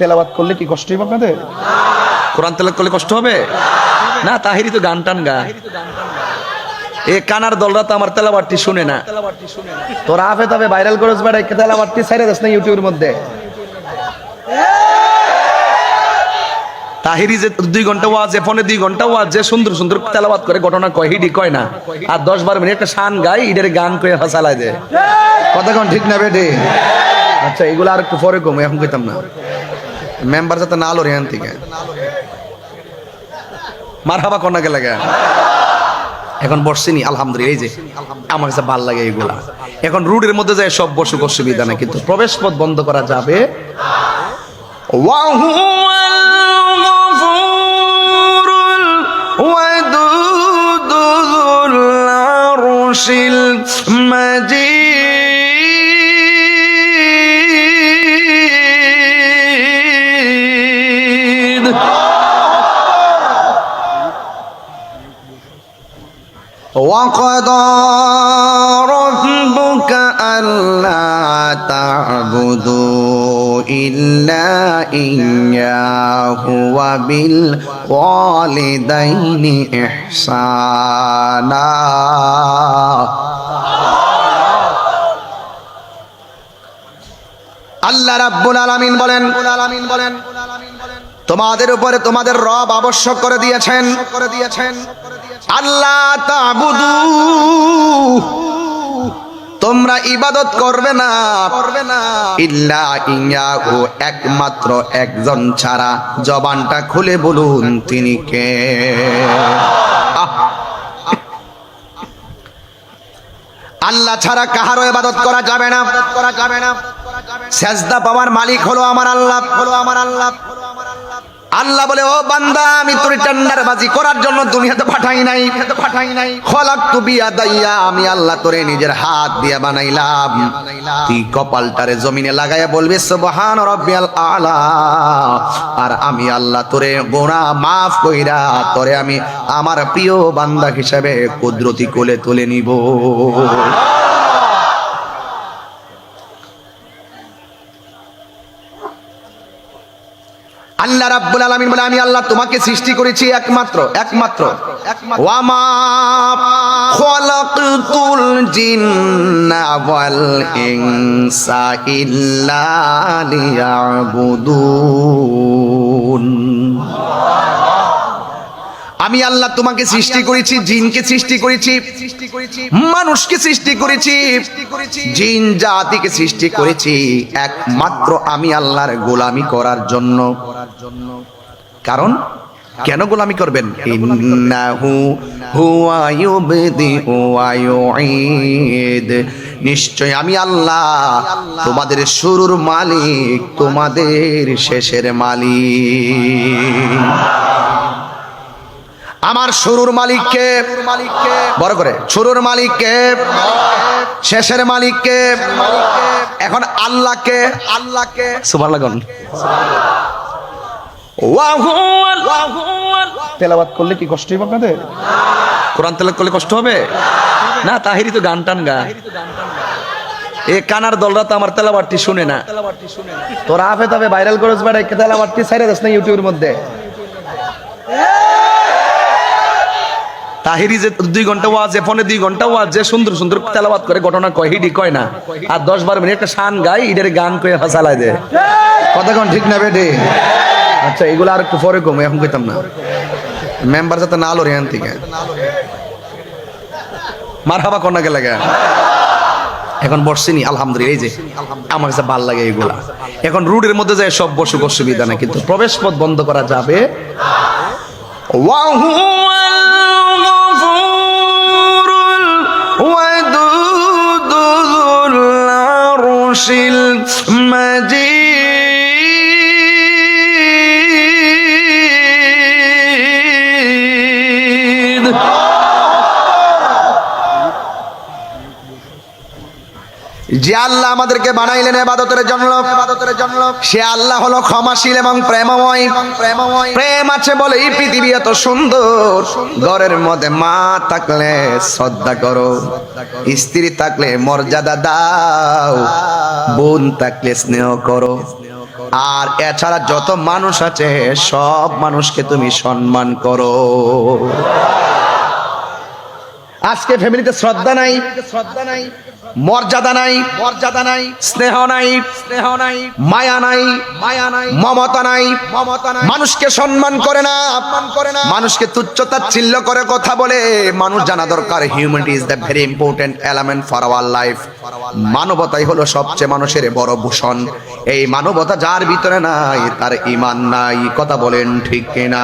তেলাবাত করলে কি কষ্ট হবে আপনাদের? কোরআন তেলাত করলে কষ্ট হবে? না তাহিরি তো গান টান গা এ কানার দলরা তো আমার তেলাবারটি শুনে না। তোরা আফে তবে ভাইরাল করেছ বেড়া তেলাবারটি ছেড়ে দিস না ইউটিউবের মধ্যে। তাহিরি যে দুই ঘণ্টা ওয়াজ ফোনে দুই ঘণ্টা ওয়াজ যে সুন্দর সুন্দর তেলাবাত করে ঘটনা কয় হিডি কয় না। আর দশ বারো মিনিট একটা শান গাই ইডের গান কয়ে হাসালাই দে কথা কোন ঠিক না বেটে? আচ্ছা এগুলো আর একটু পরে কম, এখন কইতাম না। মেম্বার যাতে না লড়ে এখান থেকে। মার হাবা কন্যাকে লাগে? এখন বসছিনি আলহামদুলিল্লাহ, এই যে আমার কাছে ভালো লাগে এইগুলা এখন রুডের মধ্যে যায় সব বসুক অসুবিধা না কিন্তু প্রবেশ পথ বন্ধ করা যাবে। মাজিদ। وقضى ربك ألا تعبدوا إلا إياه وبالوالدين إحسانا আল্লাহ রাব্বুল আলামিন বলেন আলামিন বলেন তোমাদের উপরে তোমাদের রব আবশ্যক করে দিয়েছেন করে দিয়েছেন আল্লাহ তাবুদু তোমরা ইবাদত করবে না। করবে না। ইল্লা ইয়াহু একমাত্র একজন ছাড়া। জবানটা খুলে বলুন তিনি কে? আল্লাহ ছাড়া কাহারও ইবাদত করা যাবে না। করা যাবে না। সেজদা পাওয়ার মালিক হলো আমার আল্লাহ। হলো আমার আল্লাহ। আল্লাহ বলে, ও বান্দা, আমি তোর টেন্ডার বাজি করার জন্য দুনিয়াতে পাঠাই নাই। পাঠাই নাই খলাক তু বিয়া দাইয়া আমি আল্লাহ তোরে নিজের হাত দিয়া বানাইলাম। তুই কপালটারে জমিনে লাগাইয়া বলবি, সুবহান রাব্বিয়াল আলা। আর আমি আল্লাহ তোরে গোনা মাফ কইরা, তোরে আমি আমার প্রিয় বান্দা হিসাবে কুদরতি কোলে তুলে নিব। আল্লাহ রাব্বুল আলামিন বলে, আমি আল্লাহ তোমাকে সৃষ্টি করেছি একমাত্র একমাত্র। ওয়ামা খলাকতুল জিন্না ওয়াল ইনসা ইল্লা লিয়াবুদুন। আমি আল্লাহ তোমাকে সৃষ্টি করেছি জিনকে সৃষ্টি করেছি মানুষকে সৃষ্টি করেছি জিন জাতিকে সৃষ্টি করেছি। একমাত্র আমি আল্লাহর গোলামি করার জন্য। কারণ? কেন গোলামি করবেন? ইন্নাহু হুয়া ইউবদিউ ওয়া ইউঈদ। নিশ্চয় আমি আল্লাহ তোমাদের শুরুর মালিক তোমাদের শেষের মালিক। আমার শুরুর মালিককে বড় করে শুরুর মালিককে শেষের মালিককে এখন আল্লাহকে আল্লাহকে। সুভার লাগুন তেলাবাত করলে কি কষ্ট হবে আপনাদের? কোরআন তেলাত করলে কষ্ট হবে? না তাহিরি তো গান টান গা। এ কানার দলরা তো আমার তেলাবারটি শুনে না। তোরা আফে তবে ভাইরাল করেছ বেড়া তেলাবারটি ছেড়ে দিস না ইউটিউবের মধ্যে? তাহিরি যে দুই ঘণ্টা ওয়াজ, যে ফোনে দুই ঘণ্টা ওয়াজ, যে সুন্দর সুন্দর তেলাবাদ করে, ঘটনা কয়, হিডি কয় না। আর দশ বারো মিনিট একটা শান গাই ইডের গান কয়ে ফাঁসালাই দেয়। কতক্ষণ ঠিক না, বেটে? আচ্ছা এগুলো আর একটু পরে কমে, এখন কইতাম না। মেম্বার যাতে না লড়ে এখান থেকে। মার হাবা কন্যাকে লাগে এখন বসছিনি আলহামদুলিল্লাহ, এই যে আমার কাছে ভালো লাগে এগুলা। এখন রুডের মধ্যে যায় সব বসুক অসুবিধা না কিন্তু প্রবেশ পথ বন্ধ করা যাবে। ওয়াহু আরশিল মজি যে আল্লাহ আমাদেরকে বানাইলেন এবাদতের জন্য এবাদতের জন্য সে আল্লাহ হলো ক্ষমাশীল এবং প্রেমময় প্রেমময়। প্রেম আছে বলে এই পৃথিবী এত সুন্দর। ঘরের মধ্যে মা থাকলে শ্রদ্ধা করো, স্ত্রী থাকলে মর্যাদা দাও। বোন থাকলে স্নেহ করো। আর এছাড়া যত মানুষ আছে সব মানুষকে তুমি সম্মান করো। আজকে ফ্যামিলিতে শ্রদ্ধা নাই শ্রদ্ধা নাই মর্যাদা নাই মর্যাদা নাই স্নেহ নাই স্নেহ নাই মায়া নাই মায়া নাই মমতা নাই। মমতা নাই মানুষকে সম্মান করে না সম্মান করে না মানুষকে তুচ্ছতা তাচ্ছিল্য করে কথা বলে। মানুষ জানা দরকার humanity is the very important element for our life মানবতাই হলো সবচেয়ে মানুষের বড় ভূষণ। এই মানবতা যার ভিতরে নাই, তার ইমান নাই। কথা বলেন ঠিক কিনা?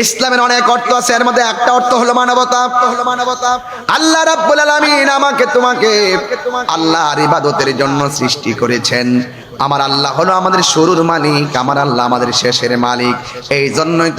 ইসলামের অনেক অর্থ আছে, এর মধ্যে একটা অর্থ হলো মানবতা। হলো মানবতা আল্লাহ রাব্বুল আলামিন আমাকে তোমাকে আল্লাহর ইবাদতের জন্য সৃষ্টি করেছেন। আমার আল্লাহ হলো আমাদের শুরুর মালিক, আমার আল্লাহ আমাদের শেষের মালিক। এই জন্যই